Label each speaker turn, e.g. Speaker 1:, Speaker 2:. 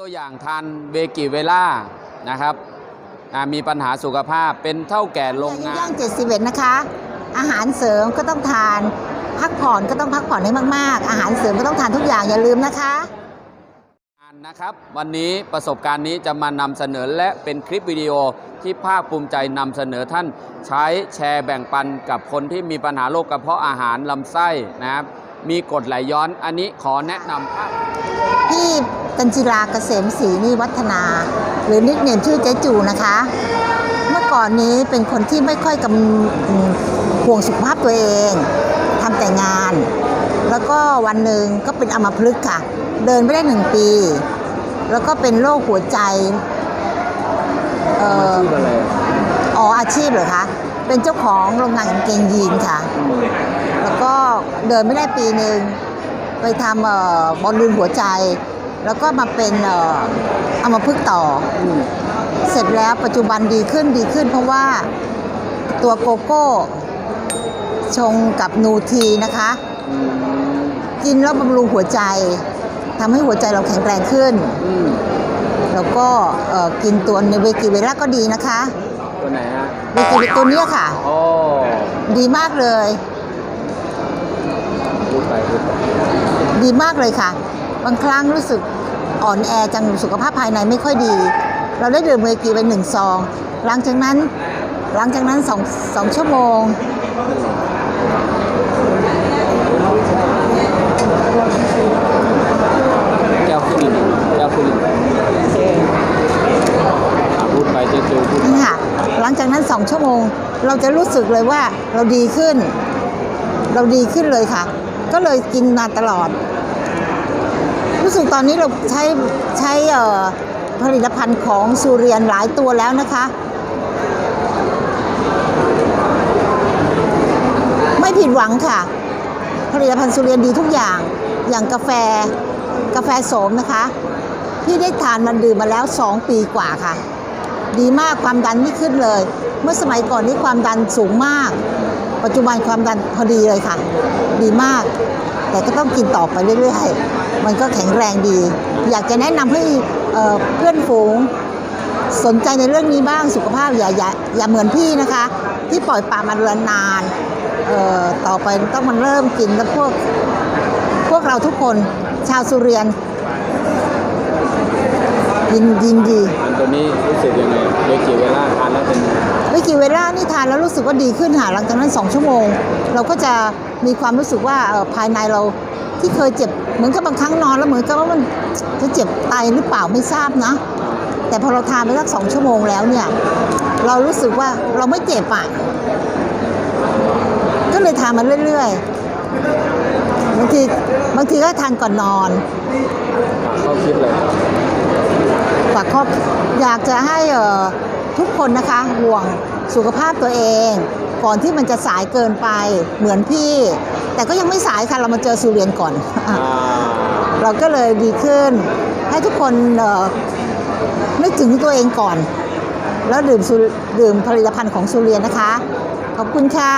Speaker 1: ตัวอย่างทานเวกิเวล่านะครับอ่ามีปัญหาสุขภาพเป็นเท่าแก่โรง
Speaker 2: อายุ
Speaker 1: งา
Speaker 2: ย่านง71นะคะ อาหารเสริมก็ต้องทาน พักผ่อนก็ต้องพักผ่อนให้มาก ๆ อาหารเสริมก็ต้องทานทุกอย่างอย่าลืมนะคะ
Speaker 1: นะครับ วันนี้ประสบการณ์นี้จะมานำเสนอและเป็นคลิปวิดีโอที่ภาคภูมิใจนำเสนอท่านใช้แชร์แบ่งปันกับคนที่มีปัญหาโรคกระเพาะอาหารลำไส้นะครับ มีกรดไหลย้อน อันนี้ขอแนะนำภาพ
Speaker 2: พี่กัญจิราเกษมศรีนิวัฒนา หรือนิกเนมชื่อเจ๊จูนะคะ เมื่อก่อนนี้เป็นคนที่ไม่ค่อยกำอืมห่วงสุขภาพตัวเองทำแต่งาน แล้วก็วันหนึ่งก็เป็นอัมพฤกษ์ค่ะ เดินไม่ได้หนึ่งปี แล้วก็เป็นโรคหัวใจเอ่ออ๋ออาชีพเหรอคะ เป็นเจ้าของโรงงานกางเกงยีนค่ะแล้วก็ เดินไม่ได้ปีหนึ่งไปทำเอ่อบอลลูนหัวใจ แล้วก็มาเป็นเอ่ออัมพฤกษ์ต่ออเสร็จแล้วปัจจุบันดีขึ้นดีขึ้น เพราะว่าตัวโกโก้ชงกับนูทีนะคะ กินแล้วบำรุงหัวใจทำให้หัวใจเราแข็งแรงขึ้น
Speaker 1: อืม
Speaker 2: แล้วก็เอ่อกินตัวในเวกิเวล่าก็ดีนะคะ
Speaker 1: ตัวไหนฮะ
Speaker 2: เวกิเวตัวเนี้ยค่ะ
Speaker 1: โอ้
Speaker 2: ดีมากเลย
Speaker 1: พูดไปพูดไป
Speaker 2: ดีมากเลยค่ะ บางครั้งรู้สึกอ่อนแอจังสุขภาพภายในไม่ค่อยดี เราได้ดื่มเวกีไปหนึ่งซอง หลังจากนั้น หลังจากนั้นสองสองชั่วโมง
Speaker 1: แก้วขึ้นอีกแก้วขึ้นอีกอะพูดไปเจจูพูดไป
Speaker 2: นี่ค่ะ หลังจากนั้นสองชั่วโมง เราจะรู้สึกเลยว่าเราดีขึ้น เราดีขึ้นเลยค่ะ ก็เลยกินมาตลอด รู้สึกตอนนี้เราใช้ใช้ผลิตภัณฑ์ของสุเรียนหลายตัวแล้วนะคะ ไม่ผิดหวังค่ะ ผลิตภัณฑ์สุเรียนดีทุกอย่างอย่างกาแฟกาแฟโสมนะคะ พี่ได้ทานมันดื่มมาแล้ว 2 ปีกว่าค่ะ ดีมากความดันไม่ขึ้นเลย เมื่อสมัยก่อนนี้ความดันสูงมาก ปัจจุบันความดันพอดีเลยค่ะ ดีมาก แต่ก็ต้องกินต่อไปเรื่อยๆ มันก็แข็งแรงดี อยากจะแนะนำให้เเพื่อนฝูงสนใจในเรื่องนี้บ้างสุขภาพอย่าอย่าอย่าเหมือนพี่นะคะ ที่ปล่อยปลามาเรือนนานต่อไปต้องมันเริ่มกินแล้วพวก พวกเราทุกคนชาวสุเรียน ยินยินดี
Speaker 1: อันตัวนี้รู้สึกยังไงเวกิเวล่าทานแล้วเป็น
Speaker 2: วิกิเวล่านี่ทานแล้วรู้สึกว่าดีขึ้นค่ะหลังจากนั้น 2 ชั่วโมง เราก็จะมีความรู้สึกว่าเอ่อภายในเราที่เคยเจ็บเหมือนกับบางครั้งนอนแล้วเหมือนกับว่ามันจะเจ็บไตหรือเปล่าไม่ทราบนะ แต่พอเราทานไปสักสองชั่วโมงแล้วเนี่ยเรารู้สึกว่าเราไม่เจ็บอะก็เลยทานมาเรื่อยๆบางทีบางทีก็ทานก่อนนอน
Speaker 1: เข้าคิดเลย
Speaker 2: ฝากครอบอยากจะให้เอ่อทุกคนนะคะห่วงสุขภาพตัวเอง ก่อนที่มันจะสายเกินไปเหมือนพี่ แต่ก็ยังไม่สายค่ะเรามาเจอสุเรียนก่อน
Speaker 1: อ
Speaker 2: เราก็เลยดีขึ้น ให้ทุกคนเอ่อนึกถึงตัวเองก่อน แล้วดื่มดื่มผลิตภัณฑ์ของสุเรียนนะคะ ขอบคุณค่ะ